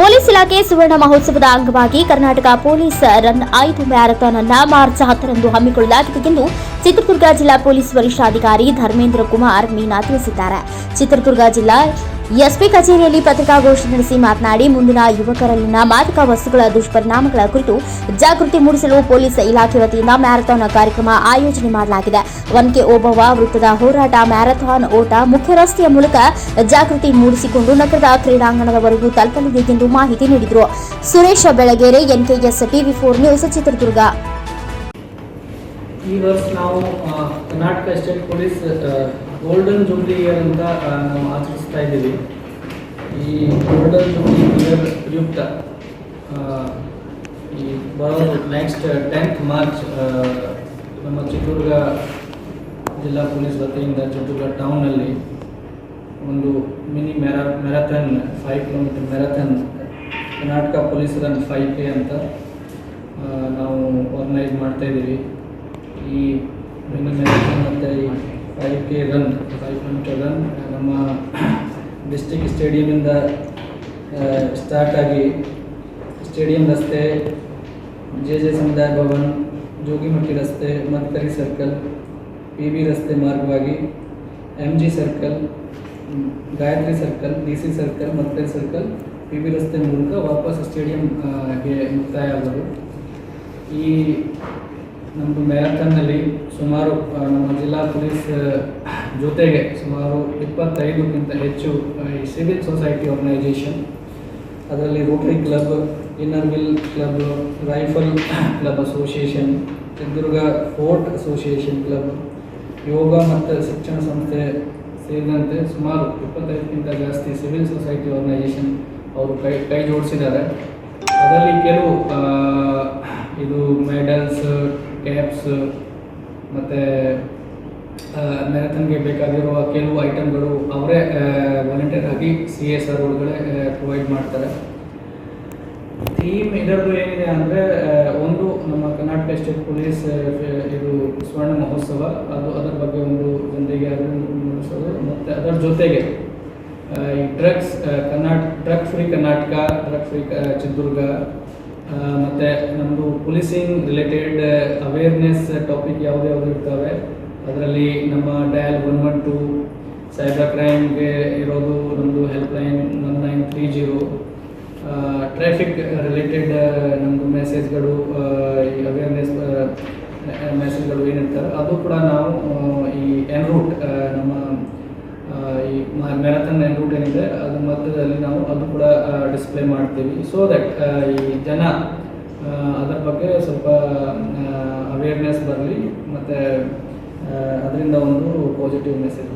Police ಇಲಾಖೆ ಸುವರ್ಣ ಮಹೋತ್ಸವದ ಅಂಗವಾಗಿ ಕರ್ನಾಟಕ ಪೊಲೀಸ್ ರನ್ ಐದು ಮ್ಯಾರಥಾನ್ ಅನ್ನ ಮಾರ್ಚ್ ಹತ್ತರಂದು ಹಮ್ಮಿಕೊಳ್ಳಲಾಗಿದೆ ಎಂದು ಚಿತ್ರದುರ್ಗ ಜಿಲ್ಲಾ ಪೊಲೀಸ್ ವರಿಷ್ಠಾಧಿಕಾರಿ ಧರ್ಮೇಂದ್ರ ಕುಮಾರ್ ಮೀನಾ ತಿಳಿಸಿದ್ದಾರೆ. ಚಿತ್ರದುರ್ಗ ಜಿಲ್ಲಾ ಎಸ್ಪಿ ಕಚೇರಿಯಲ್ಲಿ ಪತ್ರಿಕಾಗೋಷ್ಠಿ ನಡೆಸಿ ಮಾತನಾಡಿ, ಮುಂದಿನ ಯುವಕರಲ್ಲಿನ ಮಾದಕ ವಸ್ತುಗಳ ದುಷ್ಪರಿಣಾಮಗಳ ಕುರಿತು ಜಾಗೃತಿ ಮೂಡಿಸಲು ಪೊಲೀಸ್ ಇಲಾಖೆ ವತಿಯಿಂದ ಮ್ಯಾರಥಾನ್ ಕಾರ್ಯಕ್ರಮ ಆಯೋಜನೆ ಮಾಡಲಾಗಿದೆ. ಒನ್ಕೆ ಓಬವ್ವ ವೃತ್ತದ ಹೋರಾಟ ಮ್ಯಾರಥಾನ್ ಓಟ ಮುಖ್ಯ ರಸ್ತೆಯ ಮೂಲಕ ಜಾಗೃತಿ ಮೂಡಿಸಿಕೊಂಡು ನಗರದ ಕ್ರೀಡಾಂಗಣದವರೆಗೂ ತಲುಪಲಿದೆ ಎಂದು ಮಾಹಿತಿ ನೀಡಿದರು. Suresh Belagere, NKS TV four news, Chitradurga. ಈ ವರ್ಷ ನಾವು Karnataka state police golden jubilee year ಅಂತ ನಾವು ಆಚರಿಸ್ತಾ ಇದ್ದೀವಿ. ಈ ಗೋಲ್ಡನ್ ಜೂಬ್ಲಿ ಇಯರ್ ಪ್ರಯುಕ್ತ ಈ ಬರೋ ನೆಕ್ಸ್ಟ್ ಟೆಂತ್ ಮಾರ್ಚ್ ನಮ್ಮ ಚಿತ್ರದುರ್ಗ ಜಿಲ್ಲಾ ಪೊಲೀಸ್ ವತಿಯಿಂದ ಚಿತ್ರದುರ್ಗ ಟೌನಲ್ಲಿ ಒಂದು mini mara marathon five kilometre marathon Karnataka police run five K ಅಂತ ನಾವು ಆರ್ಗನೈಸ್ ಮಾಡ್ತಾ ಇದ್ದೀವಿ. ಈ ಮಿನಿ ಮ್ಯಾರಥಾನ್ ಮತ್ತು ಈ five K run five kilometre run ನಮ್ಮ ಡಿಸ್ಟಿಕ್ ಸ್ಟೇಡಿಯಮಿಂದ ಸ್ಟಾರ್ಟ್ ಆಗಿ ಸ್ಟೇಡಿಯಂ ರಸ್ತೆ ಜೆ ಜೆ ಸಮುದಾಯ ಭವನ್ ಜೋಗಿಮಟ್ಟಿ ರಸ್ತೆ, ಮತ್ತರಿ ಸರ್ಕಲ್ ಪಿ ಬಿ ರಸ್ತೆ ಮಾರ್ಗವಾಗಿ M G circle Gayatri circle D C circle Mattari circle P B ರಸ್ತೆ ಮೂಲಕ ವಾಪಸ್ ಸ್ಟೇಡಿಯಂಗೆ ಮುಕ್ತಾಯ ಆಗೋದು. ಈ ನಮ್ಮದು ಮ್ಯಾರಥಾನ್ನಲ್ಲಿ ಸುಮಾರು ನಮ್ಮ ಜಿಲ್ಲಾ ಪೊಲೀಸ್ ಜೊತೆಗೆ ಸುಮಾರು ಇಪ್ಪತ್ತೈದಕ್ಕಿಂತ ಹೆಚ್ಚು ಈ ಸಿವಿಲ್ ಸೊಸೈಟಿ ಆರ್ಗನೈಸೇಷನ್, ಅದರಲ್ಲಿ rotary club, inner wheel club, rifle club association, Chitradurga fort association club, ಯೋಗ ಮತ್ತು ಶಿಕ್ಷಣ ಸಂಸ್ಥೆ ಸೇರಿದಂತೆ ಸುಮಾರು ಇಪ್ಪತ್ತೈದಕ್ಕಿಂತ ಜಾಸ್ತಿ ಸಿವಿಲ್ ಸೊಸೈಟಿ ಆರ್ಗನೈಸೇಷನ್ ಅವರು ಕೈ ಕೈ ಜೋಡಿಸಿದ್ದಾರೆ. ಅದರಲ್ಲಿ ಕೆಲವು ಇದು ಮೆಡಲ್ಸ್ ಕ್ಯಾಪ್ಸ್ ಮತ್ತು ಮ್ಯಾರಥಾನ್ಗೆ ಬೇಕಾಗಿರುವ ಕೆಲವು ಐಟಮ್ಗಳು ಅವರೇ ವಾಲಂಟಿಯರ್ ಆಗಿ ಸಿ ಎಸ್ ಆರ್ ಪ್ರೊವೈಡ್ ಮಾಡ್ತಾರೆ. ಥೀಮ್ ಇದರದ್ದು ಏನಿದೆ ಅಂದರೆ ಒಂದು ನಮ್ಮ ಕರ್ನಾಟಕ ಸ್ಟೇಟ್ ಪೊಲೀಸ್ ಇದು ಸ್ವರ್ಣ ಮಹೋತ್ಸವ. ಅದು ಅದರ ಬಗ್ಗೆ ಒಂದು ಜನರಿಗೆ ಮೂಡಿಸೋದು ಮತ್ತು ಅದರ ಜೊತೆಗೆ ಈ drugs Karnataka drug free Karnataka drug free Chitradurga ಮತ್ತೆ ನಮ್ಮದು ಪೊಲೀಸಿಂಗ್ ರಿಲೇಟೆಡ್ ಅವೇರ್ನೆಸ್ ಟಾಪಿಕ್ ಯಾವುದೇ ಯಾವುದು ಇರ್ತವೆ. ಅದರಲ್ಲಿ ನಮ್ಮ dial one one two cyber ಕ್ರೈಮ್ಗೆ ಇರೋದು ನಮ್ಮದು helpline one nine three zero traffic related ನಮ್ಮದು ಮೆಸೇಜ್ಗಳು ಈ ಅವೇರ್ನೆಸ್ ಮೆಸೇಜ್ಗಳು ಏನಿರ್ತವೆ, ಅದು ಕೂಡ ನಾವು ಈ ಎನ್ ರೂಟ್ ಮ್ಯಾರಥಾನ್ ರೂಟ್ ಏನಿದೆ ಅದ್ರ ಮಧ್ಯದಲ್ಲಿ ನಾವು ಅದು ಕೂಡ ಡಿಸ್ಪ್ಲೇ ಮಾಡ್ತೀವಿ. ಸೊ ದಟ್ ಈ ಜನ ಅದರ ಬಗ್ಗೆ ಸ್ವಲ್ಪ ಅವೇರ್ನೆಸ್ ಬರಲಿ, ಮತ್ತು ಅದರಿಂದ ಒಂದು ಪಾಸಿಟಿವ್ ಮೆಸೇಜ್